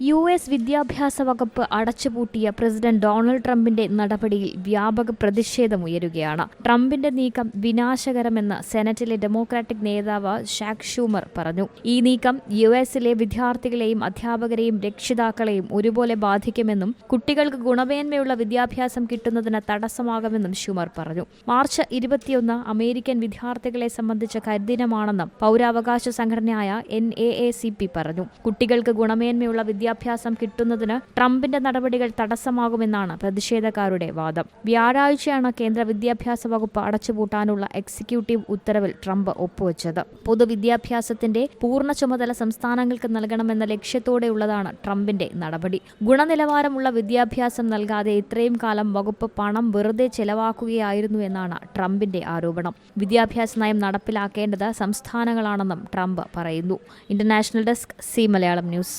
U S വിദ്യാഭ്യാസ വകുപ്പ് അടച്ചുപൂട്ടിയ president Donald ട്രംപിന്റെ നടപടിയിൽ വ്യാപക പ്രതിഷേധമുയരുകയാണ് ട്രംപിന്റെ നീക്കം വിനാശകരമെന്ന് സെനറ്റിലെ ഡെമോക്രാറ്റിക് നേതാവ് ഷാക് ഷൂമർ പറഞ്ഞു. ഈ നീക്കം യു എസിലെ വിദ്യാർത്ഥികളെയും അധ്യാപകരെയും രക്ഷിതാക്കളെയും ഒരുപോലെ ബാധിക്കുമെന്നും കുട്ടികൾക്ക് ഗുണമേന്മയുള്ള വിദ്യാഭ്യാസം കിട്ടുന്നതിന് തടസ്സമാകുമെന്നും ഷൂമർ പറഞ്ഞു. മാർച്ച് ഇരുപത്തിയൊന്ന് അമേരിക്കൻ വിദ്യാർത്ഥികളെ സംബന്ധിച്ച കരിദിനമാണെന്നും പൗരാവകാശ സംഘടനയായ എൻ പറഞ്ഞു. കുട്ടികൾക്ക് ഗുണമേന്മയുള്ള വിദ്യാഭ്യാസം കിട്ടുന്നതിന് ട്രംപിന്റെ നടപടികൾ തടസ്സമാകുമെന്നാണ് പ്രതിഷേധക്കാരുടെ വാദം. വ്യാഴാഴ്ചയാണ് കേന്ദ്ര വിദ്യാഭ്യാസ വകുപ്പ് അടച്ചുപൂട്ടാനുള്ള എക്സിക്യൂട്ടീവ് ഉത്തരവിൽ ട്രംപ് ഒപ്പുവച്ചത്. പൊതുവിദ്യാഭ്യാസത്തിന്റെ പൂർണ ചുമതല സംസ്ഥാനങ്ങൾക്ക് നൽകണമെന്ന ലക്ഷ്യത്തോടെയുള്ളതാണ് ട്രംപിന്റെ നടപടി. ഗുണനിലവാരമുള്ള വിദ്യാഭ്യാസം നൽകാതെ ഇത്രയും കാലം വകുപ്പ് പണം വെറുതെ ചെലവാക്കുകയായിരുന്നു എന്നാണ് ട്രംപിന്റെ ആരോപണം. വിദ്യാഭ്യാസ നയം നടപ്പിലാക്കേണ്ടത് സംസ്ഥാനങ്ങളാണെന്നും ട്രംപ് പറയുന്നു. International desk C Malayalam news.